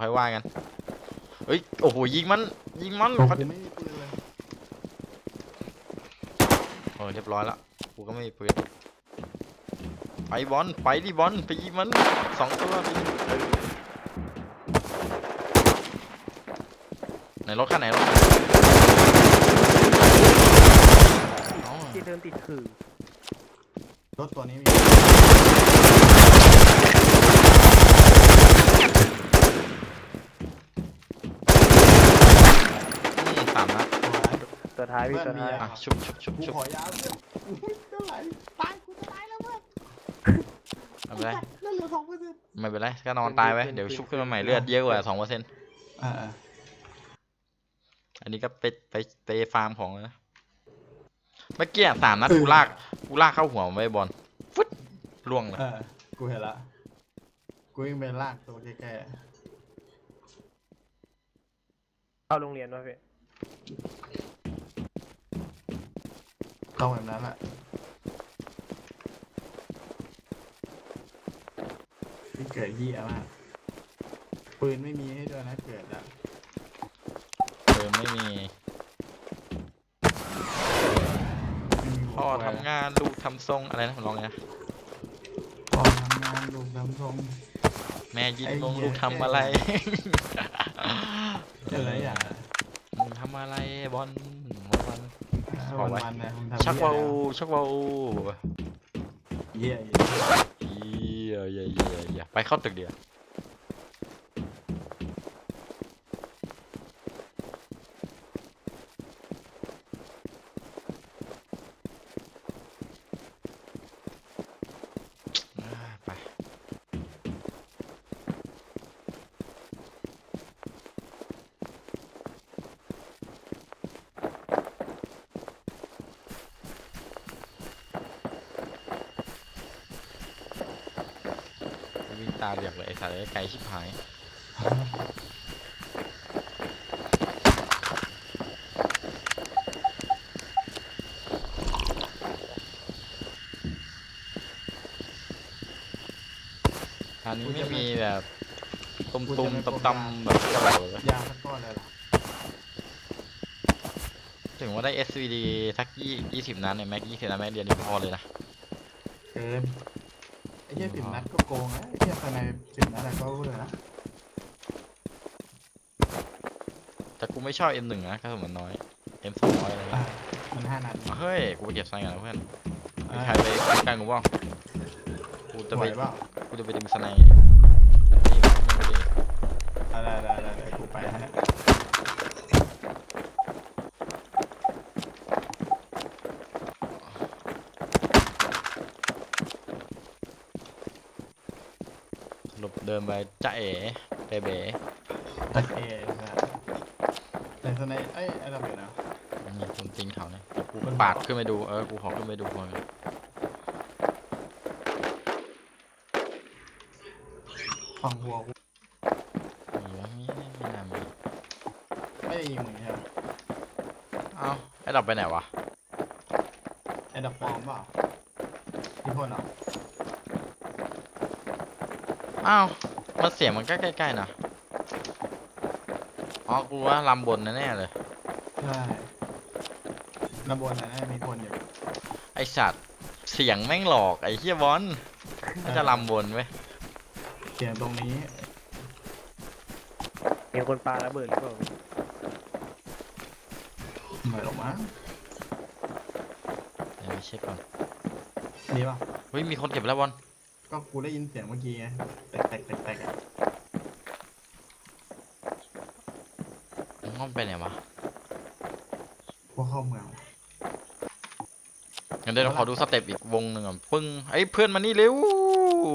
ค่อยว่ากัน เฮ้ย โอ้โห ยิงมัน ยิงมันผมฟัดกูไม่มีปืนเลยเออเรียบร้อยแล้วกูก็ไม่มีปืนไปบอล ไปดิบอล ไปยิงมันสองตัวไปยิงเออไหนรถคันไหนรถคันไหนอ๋อที่เดินติดขื่อรถตัวนี้มีอืมสามนัด ตัว ท้ายพี่เพื่อนตัวท้ายมีอะชุบชุบชุบกูชุบขอยาเพื่อนอุ้ยเท่าไหร่ตายกูจะตายแล้วเพื่อนไม่เป็นไรเลือดเหลือสองเปอร์เซ็นต์ไม่เป็นไรก็นอนตายไว้เดี๋ยวชุบขึ้นมาใหม่เลือดเยอะกว่าสองเปอร์เซ็นต์อ่าอันนี้ก็ไปไปไปฟาร์มของนะเมื่อกี้อะสามนัดกูลากกูลากเข้าหัวมันไว้บอลฟึดล่วงเลยเออกูเห็นละกูวิ่งไปลากตัวแก่เข้าโรงเรียนวะพี่ๆ ต้องแบบนั้นแหละที่เกิดเหี้ยมากปืนไม่มีให้ด้วยนะเกิดอะเออไม่มีไม่มีพ่อทำงานลูกทำทรงอะไรนะลองไงนะพ่อทำงานลูกทำทรงแม่ยิงไอ้ลงเหี้ยลูกทำอะไรอะไรอย่างมึงทำอะไรบอลวันบอ กไว้วันๆนะมึงทำชักเหี้ยเบาอะไรชักเบาเหี้ยเหี้ยเหี้ยเหี้ยเหี้ยไปเข้าตึกเดียว ตาเหลือกเลยไอ้สัตว์เอ้ยไกลชิบหายตอนนี้ไม่มีแบบตุ้มตุ้มตำตำๆแบบกระโดดเลยยาสักก้อนเลยเหรอถึงว่าได้ SVD สักยี่ยี่สิบนัดเนี่ยแม็กยี่สิบนัดแม็กเดียวนี่พอเลยนะเกินไอ้เหี้ยสิบนัดก็โกงแล้วไอ้เหี้ยภายในสิบนัดอะก็รู้เลยนะแต่กูไม่ชอบ M1 นะกระสุนมันน้อย M สองร้อยอะไรอ่าเงี้ยมันห้านัดเฮ้ย กูไปเก็บสไนก่อนนะเพื่อนมีอ่าใครไปกันกูบ้างกูจะไหไปวเปล่ากูจะไปดึงสไนนี่ไม่ดี อะไรอะไรอะไรกูไปฮะ หลบเดินไปจ้าเอ๋เบเบ๋โอเคนะแต่สไนเอ้ยไอ้เราเปลี่ยนนะมีคนตีนเขาเนี่ยเดี๋ยวกูมันปาดบอกขึ้นไปดู เออ กูขอขึ้นไปดูคนก่อน ฝั่งหัวกูมีวะมีไม่น่ามีไม่ได้ยิงมึงใช่ไหมเอ้าไอ้ดับไปไหนวะไอ้ดับปลอมเปล่าพี่พ่นเหรอ อ้าวมันเสียงมันก็ใกล้ๆนะอ๋อกูว่าลำบนแน่ๆเลย ใช่ระบนนะมีคนอยู่ไอสัตว์เสียงแม่งหลอกไอ้เฮียบอลน่าจะลำบนเว้ยเสียงตรงนี้เห็นคนปาระเบิดหรือเปล่าพี่เหมือนหรอกมั้งเดี๋ยวไปเช็คก่อนมีป่ะเฮ้ยมีคนเก็บแล้วบอล ก็กูได้ยินเสียงเมื่อกี้ไงแตกแตกแตกแตกอะห้องไปไหนวะพวกเข้าเมืองงั้นเดี๋ยวเราขอดูสเต็ปอีกวงหนึ่งก่อนปึ้งไอ้ยเพื่อนมานี่เร็ว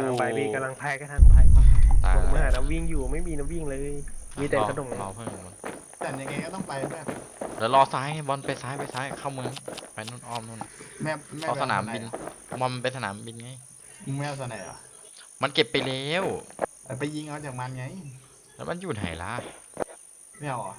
กำลังไปพี่กำลังพายกระทังไปตายผมแล้วหาน้ำวิ่งอยู่ไม่มีน้ำวิ่งเลย มีแต่กระดงรอเพื่อนก่อนแต่ยังไงก็ต้องไปแม่เดี๋ยวรอซ้ายไงบอลไปซ้ายไปซ้ายเข้าเมืองไปนู่นอ้อมนู่นแม่แม่เข้าสนามบินไปเอบอลมันไปสนามบินไง มึงไม่เอาสนามเหรอมันเก็บไปแล้วเอาไปยิงเอาจากมันไง แล้วมันอยู่ไหนล่ะ ไม่เอาเหรอ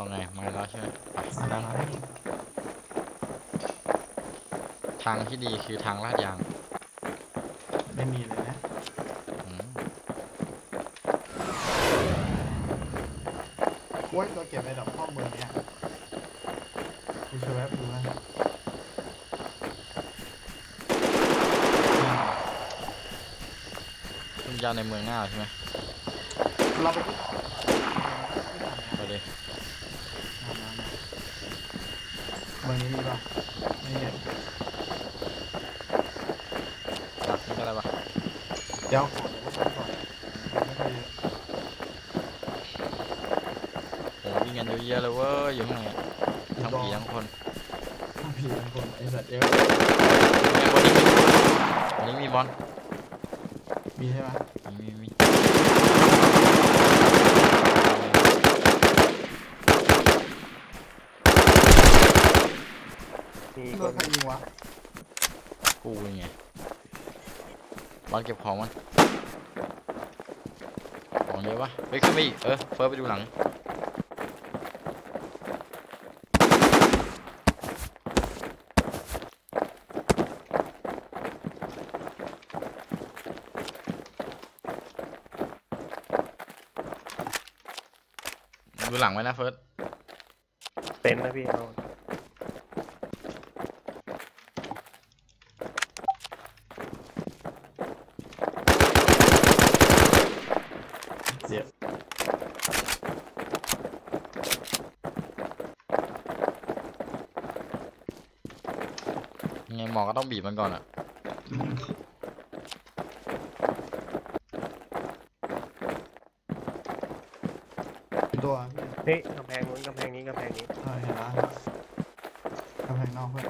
เอาไงมาแล้วใช่ไหมไปนั่งทางที่ดีคือทางลาดยางไม่มีเลยนะอืมโอ้ยตัวเก็บไอ้ดอกข้อมือเนี่ยกูช่วยแวบดูนะคุณยาวในเมืองหน้าใช่ไหมเราไปที่ ไปเลย เมืองนี้มีป่ะไม่เห็นดักนี่ก็ได้ปะเดี๋ยวขอเดี๋ยวก่อนไม่ค่อยเยอะโอ้วิ่งกันเยอะๆเลยเว้ยอยู่ข้างในอะทั้งผีทั้งคนถ้าผีเป็นคนไอ้สัตว์เยอะไงบนนี้มีบนนี้มีบอลมีใช่ไหมมีมีมีมี โด คน นใครยิงวะ กูไงบอลเก็บของมันของเยอะปะไปขึ้นไปอีกเออเฟิร์สไปดูหลังดูหลังไว้นะเฟิร์สเต็นท์นะพี่เอา เสียบ ยังไง หมอก็ต้องบีบมันก่อนอะตัวพี่เฮ้ยกำแพงนู้นกำแพงนี้กำแพงนี้เออเห็นละกำแพงนอกเพื่อน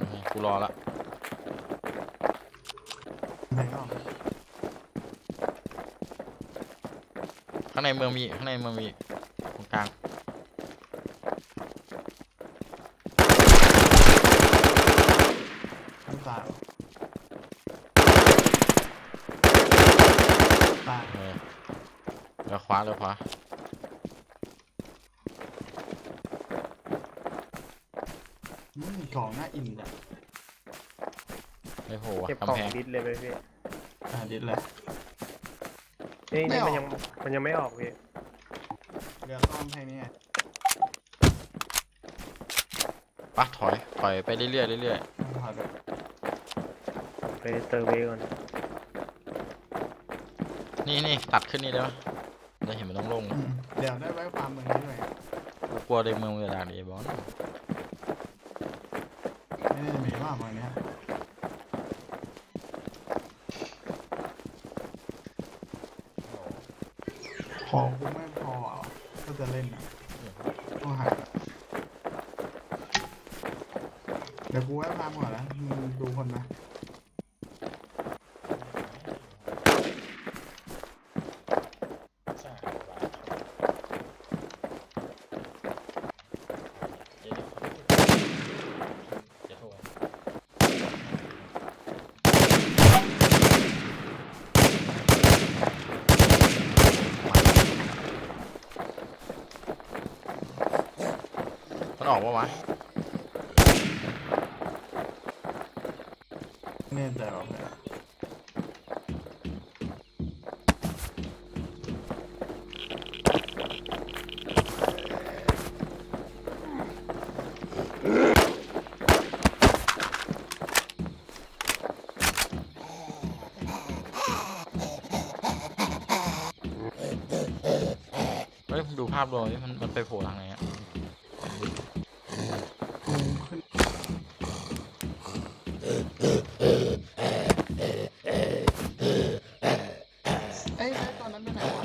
ยังไงกูรอละกำแพงนอกข้างในเมืองมีข้างในเมืองมีตรงกลาง น้ำตาลตาย เออเดี๋ยวขวาเดี๋ยวขวาอืมของหน้าอินจ้ะไม่โหเก็บขกำองแพงดิสเลยไหมพี่อ่าดิดเลยเฮ้ยไม่นี่ออกมันยังมันยังไม่ออกพี่เรือต้อมแค่นี้ไงปะถอย ถอยไปเรื่อยๆเรื่อยถอยไปไปเซอร์เวย์ก่อนๆ นี่นี่ตัดขึ้นนี่ได้ไหมจะเห็นมันต้องลงอืมเดี๋ยวได้ไว้ความเมืองนี้ด้วยกูกลัวในเมืองเวลาดีบอลไม่ได้มีมากเมืองเนี้ยพอกูไม่พออะก็จะเล่นอะต้องหาเดี๋ยวกูไว้ความก่อนนะมึงดูคนนะ ปะวะแน่ใจหรอกเนี่ยเฮ้ยมึงดูภาพรวมดิมันมันไปโผล่ทางไหนอะ กูขึ้นเอ้ยตอนนั้นไปไหนวะ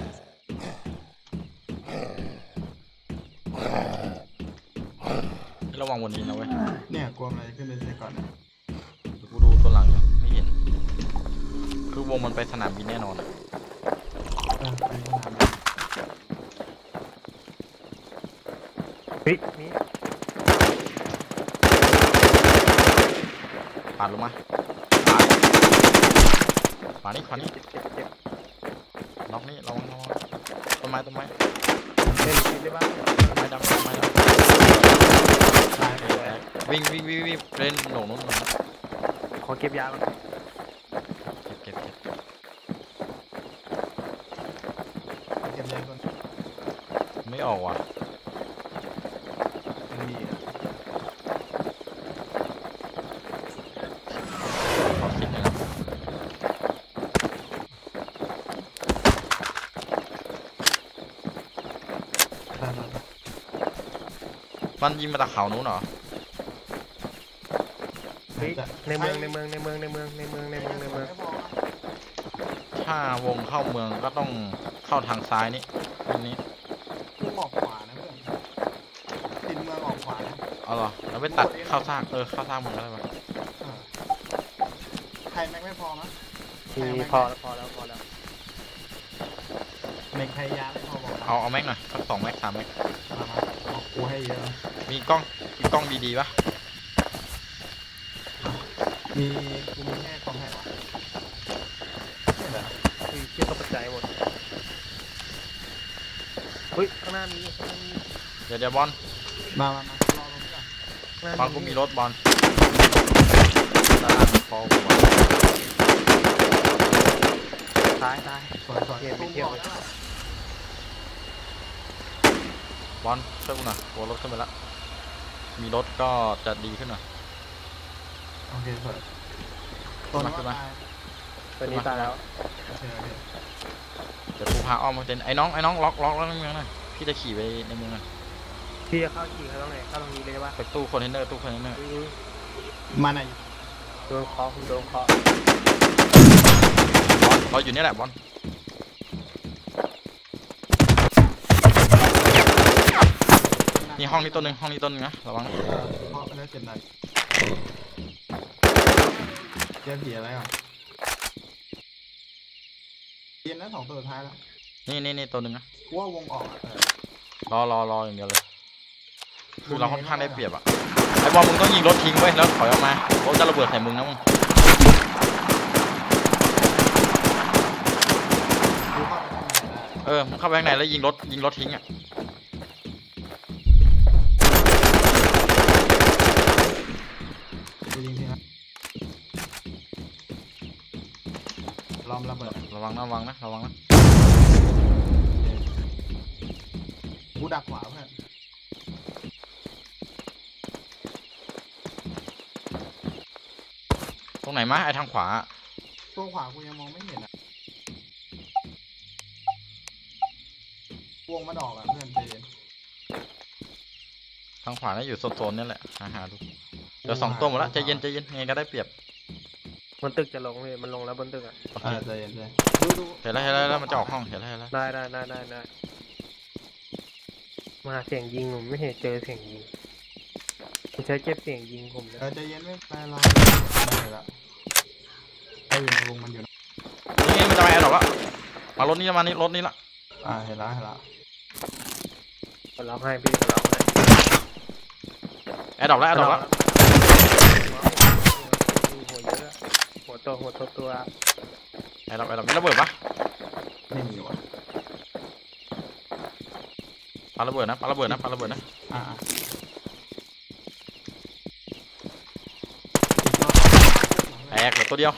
ให้ระวังบนนี้นะเว้ยเนี่ยกลัวมันจะขึ้นไปเช็คก่อนนะเดี๋ยวกูดูตัวหลังอยู่ไม่เห็น คือวงมันไปสนามบินแน่นอนอะเออไปสนามบิน เฮ้ยมี ปาดลงมาปาดปาดนี่ขวานี่เจ็บเจ็บเจ็บล็อกนี่ระวังระวังต้นไม้ต้นไม้เล่นคิดได้บ้างต้นไม้ดำต้นไม้ดำตายไปแตกวิ่งวิ่งวิ่งวิ่งเล่นหลงนู้นหลงนู้นขอเก็บยาก่อนเก็บเก็บเก็บเก็บยาก่อนไม่ออกว่ะ มันมีอะ ขอคิดหนะครับ ได้ได้ได้ มันยิงมาจากเขานู้นเหรอ เฮ้ยในเมืองในเมืองในเมืองในเมืองในเมืองในเมืองในเมืองไม่พอนะถ้าวงเข้าเมืองก็ต้องเข้าทางซ้ายนี่ทีนี้มึงออกขวานะเพื่อนติดเมืองออกขวานะเอาเหรอเราไปตัดเข้าซากเออเข้าซากเมืองก็ได้ปะเออใครแม็กไม่พอนะมีพอแล้วพอแล้วพอแล้ว แม็กใครยาไม่พอบอกนะเอาเอาแม็กหน่อยสักสองแม็กสามแม็กมามาบอ กกูให้เยอะนะมีกล้องมีกล้องดีๆปะมีกูมีแค่กองแผ่นวะไม่ได้คือเชื่อตกใจหมดเฮ้ยข้างหน้ามีข้างหน้ามีเดี๋ยวเดี๋ยวบอลมามา มารอตรงนี้ก่อนข้างหน้าบอลกูมีรถบอลตลาดพอกูอะตายตาย สวยสวยเกมไปตุ้มเที่ยวบอกได้ปะ บอลช่วยกูหน่อยตัวรถขึ้นไปละมีรถก็จะดีขึ้นหน่อย โอเคสวยตัวนี้ขึ้นมาตายตอนนี้ตายแล้วโอเคโอเคเดี๋ยวกูพาอ้อมมาเต็นไอ้น้องไอ้น้องล็อกล็อกแล้วในเมืองหน่อยพี่จะขี่ไปในเมืองหน่อยพี่จะเข้าขี่เข้าตรงไหนเข้าตรงนี้เลยได้ปะไปตู้คอนเทนเนอร์ตู้คอนเทนเนอร์อุ้ยมาไหนโดนเคอคุณโดนเคอ บอลเราอยู่นี่แหละบอล นี่ห้องนี้ตัวหนึ่งห้องนี้ตัวหนึ่งนะระวังเออเพราะไปแล้วเจ็บหนักเจอผีอะไรก่อนเย็นนะสองตัวสุดท้ายแล้วนี่นี่นี่ตัวหนึ่งนะกูว่าวงออกอะเออรอรอรออย่างเดียวเลยคือเราค่อนข้างได้เปรียบอะไอ้บอลมึงต้องยิงรถทิ้งไว้ยแล้วถอยออกมารถจะระเบิดใส่มึงนะมึงกูเข้าไปข้างในได้เออมึงเข้าไปข้างในแล้วยิงรถยิงรถทิ้งอะ ระวังนะระวังนะระวังนะกูดักขวาเพื่อนตรงไหนมาไอ้ทางขวาอะตัวขวากูยังมองไม่เห็นอะวงมันออกอะเพื่อนใจเย็นทางขวาน่าอยู่โซนๆนี่แหละหาหาดูเดี๋ยวสองตัวหมดละใจเย็นใจเย็นยังไงก็ได้เปรียบ บนตึกจะลงเลยมันลงแล้วบนตึกอะโอเคเออใจเย็นใจเย็นดูดูเห็นแล้วเห็นแล้วเห็นแล้วมันจะออกห้องเห็นแล้วเห็นแล้วได้ได้ได้ได้ได้มาเสียงยิงผมไม่เห็นเจอเสียงยิงผมใช้เก็บเสียงยิงผมเลยเออใจเย็นไม่เป็นไรเราไม่เป็นไรละไอ้อยู่ในวงมันอยู่นะนี่มันจะมาแอร์ดรอปละมารถนี้ละมานี่รถนี้ละอ่าเห็นแล้วเห็นแล้วกดล็อกให้พี่กดล็อกให้แอร์ดรอปแล้วแอร์ดรอปแล้ว หัวเยอะหัว ตัวหัวตัวตัวแอร์ดรอปแอร์ดรอปมีระเบิดปะไม่มีว่ะปาระเบิดนะปาระเบิดนะปาระเบิดนะอ่าแตกเหลือตัวเดียว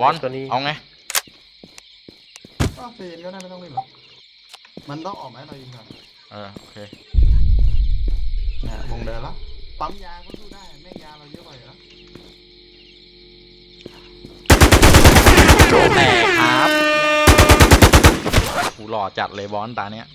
บอลตัวนี้เอาไงก็ใจเย็นก็ได้ไม่ต้องรีบหรอกมันต้องออกไหมเรายิงก่อนเออโอเคนะวงเดินแล้วปั๊มยาก็สู้ได้แม่งยาเราเยอะกว่าอยู่แล้ว หล่อจัดเลยบอลตาเนี้ย